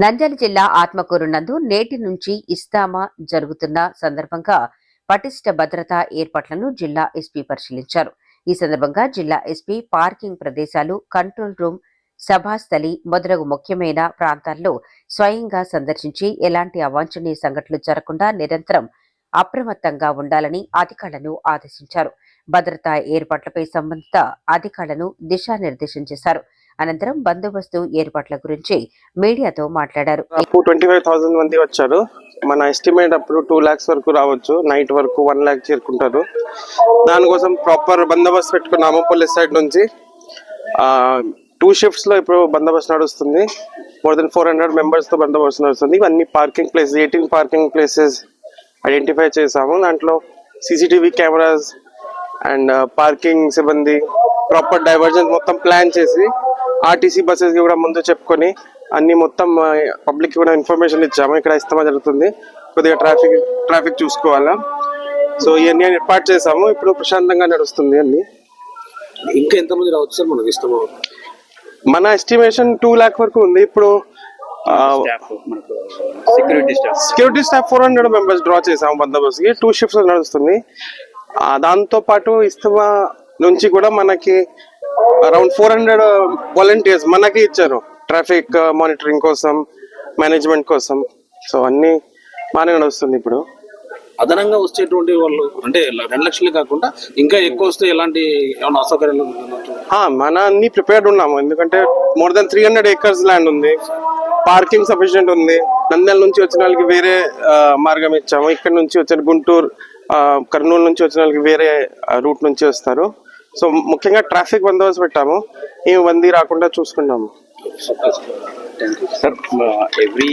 నంద్యాల జిల్లా ఆత్మకూరు నందు నేటి నుంచి ఇస్తామా జరుగుతున్న సందర్భంగా పటిష్ట భద్రతా ఏర్పాట్లను జిల్లా ఎస్పీ పరిశీలించారు. ఈ సందర్భంగా జిల్లా ఎస్పీ పార్కింగ్ ప్రదేశాలు కంట్రోల్ రూమ్ సభాస్థలి మొదలగు ముఖ్యమైన ప్రాంతాల్లో స్వయంగా సందర్శించి ఎలాంటి అవాంఛనీయ సంఘటనలు జరగకుండా నిరంతరం అప్రమత్తంగా ఉండాలని అధికారులను ఆదేశించారు. భద్రతా ఏర్పాట్లపై సంబంధిత అధికారులను దిశానిర్దేశం చేశారు. అనంతరం బందోబస్తు ఏర్పాట్ల గురించి మీడియాతో మాట్లాడారు. అప్పుడు ట్వంటీ ఫైవ్ థౌసండ్ మంది వచ్చారు. మన ఎస్టిమేట్ అప్పుడు టూ ల్యాక్స్ వరకు రావచ్చు. నైట్ వరకు వన్ ల్యాక్ చేరుకుంటారు. దానికోసం ప్రాపర్ బందోబస్తు పెట్టుకున్నాము పోలీస్ సైడ్ నుంచి. టూ షిఫ్ట్స్లో ఇప్పుడు బందోబస్తు నడుస్తుంది. మోర్ దెన్ ఫోర్ హండ్రెడ్ మెంబర్స్తో బందోబస్తు నడుస్తుంది. ఇవన్నీ parking place eighteen parking places identify చేసాము దాంట్లో సీసీటీవీ కెమెరాస్ అండ్ పార్కింగ్ సిబ్బంది ప్రాపర్ డైవర్జన్ మొత్తం ప్లాన్ చేసి ఆర్టీసీ బస్సెస్ కూడా ముందు చెప్పుకొని అన్ని మొత్తం పబ్లిక్ కూడా ఇన్ఫర్మేషన్ ఇచ్చాము. ఇక్కడ ఇస్తామా జరుగుతుంది. కొద్దిగా ట్రాఫిక్ ట్రాఫిక్ చూసుకోవాలా. సో ఇవన్నీ ఏర్పాటు చేసాము ఇప్పుడు ప్రశాంతంగా నడుస్తుంది అన్ని. ఇంకా ఎంతమంది రావచ్చు సార్ మనకు ఇష్టం మన ఎస్టిమేషన్ టూ ల్యాక్ వరకు ఉంది. ఇప్పుడు security staff. Security staff four hundred members draw చేసాము బందోబస్తుకి. టూ షిఫ్ట్స్ నడుస్తుంది. ఆ, దాంతో పాటు ఇస్తమా నుంచి కూడా మనకి అరౌండ్ ఫోర్ హండ్రెడ్ వాలంటీర్స్ మనకి ఇచ్చారు. ట్రాఫిక్ మానిటరింగ్ కోసం మేనేజ్మెంట్ కోసం. సో అన్ని బాగానే నడుస్తుంది ఇప్పుడు. అదనంగా వచ్చేటువంటి వాళ్ళు అంటే రెండు లక్షలే కాకుండా ఇంకా ఎక్కువ వస్తే ఎలాంటి ఏమైనా అసౌకర్యాలు మన అన్ని ప్రిపేర్డ్ ఉన్నాము. ఎందుకంటే more than three hundred acres land ఉంది. పార్కింగ్ సఫిషియెంట్ ఉంది. నంద్యాల నుంచి వచ్చిన వాళ్ళకి వేరే మార్గం ఇచ్చాము. ఇక్కడ నుంచి వచ్చిన గుంటూరు కర్నూలు నుంచి వచ్చిన వాళ్ళకి వేరే రూట్ నుంచి వస్తారు. సో ముఖ్యంగా ట్రాఫిక్ బందోబస్తు పెట్టాము. ఈ మంది రాకుండా చూసుకున్నాము సార్ ఎవ్రీ